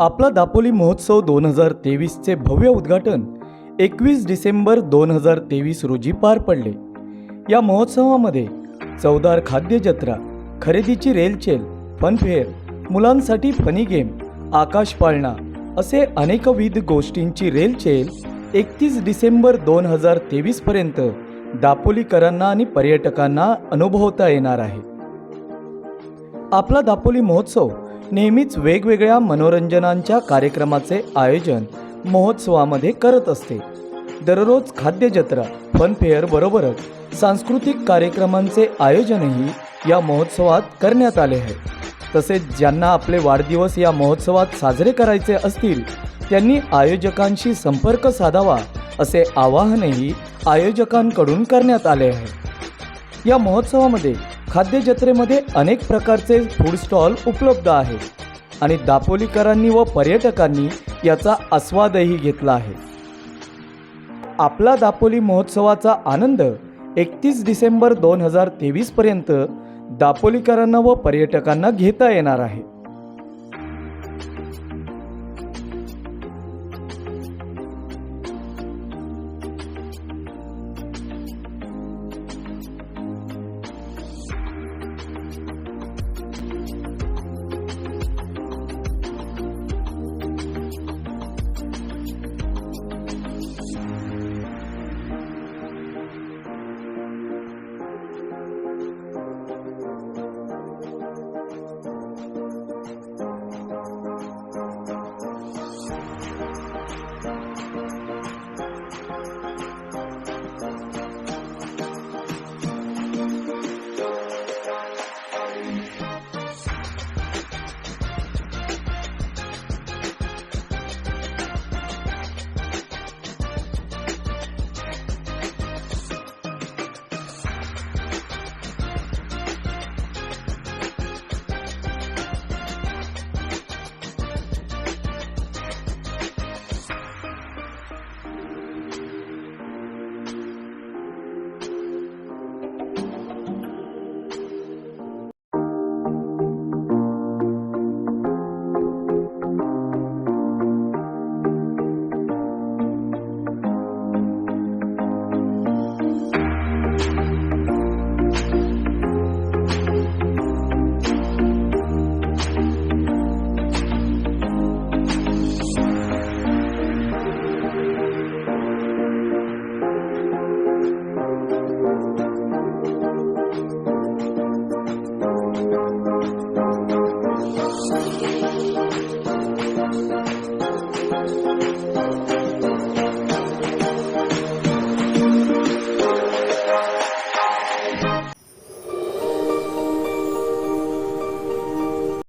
आपला दापोली महोत्सव दोन हजार तेवीसचे भव्य उद्घाटन एकवीस डिसेंबर दोन हजार तेवीस रोजी पार पडले. या महोत्सवामध्ये चवदार खाद्य जत्रा खरेदीची रेलचेल फनफेअर मुलांसाठी फनी गेम आकाश पाळणा असे अनेकविध गोष्टींची रेलचेल एकतीस डिसेंबर दोन हजार तेवीसपर्यंत दापोलीकरांना आणि पर्यटकांना अनुभवता येणार आहे. आपला दापोली महोत्सव नेहमीच वेगवेगळ्या मनोरंजनांच्या कार्यक्रमाचे आयोजन महोत्सवामध्ये करत असते. दररोज खाद्यजत्रा फनफेअर बरोबरच सांस्कृतिक कार्यक्रमांचे आयोजनही या महोत्सवात करण्यात आले आहे. तसेच ज्यांना आपले वाढदिवस या महोत्सवात साजरे करायचे असतील त्यांनी आयोजकांशी संपर्क साधावा असे आवाहनही आयोजकांकडून करण्यात आले आहे. या महोत्सवामध्ये खाद्य जत्रेमध्ये अनेक प्रकारचे फूड स्टॉल उपलब्ध आहेत आणि दापोलीकरांनी व पर्यटकांनी याचा आस्वादही घेतला आहे. आपला दापोली महोत्सवाचा आनंद एकतीस डिसेंबर दोन हजार तेवीसपर्यंत दापोलीकरांना व पर्यटकांना घेता येणार आहे.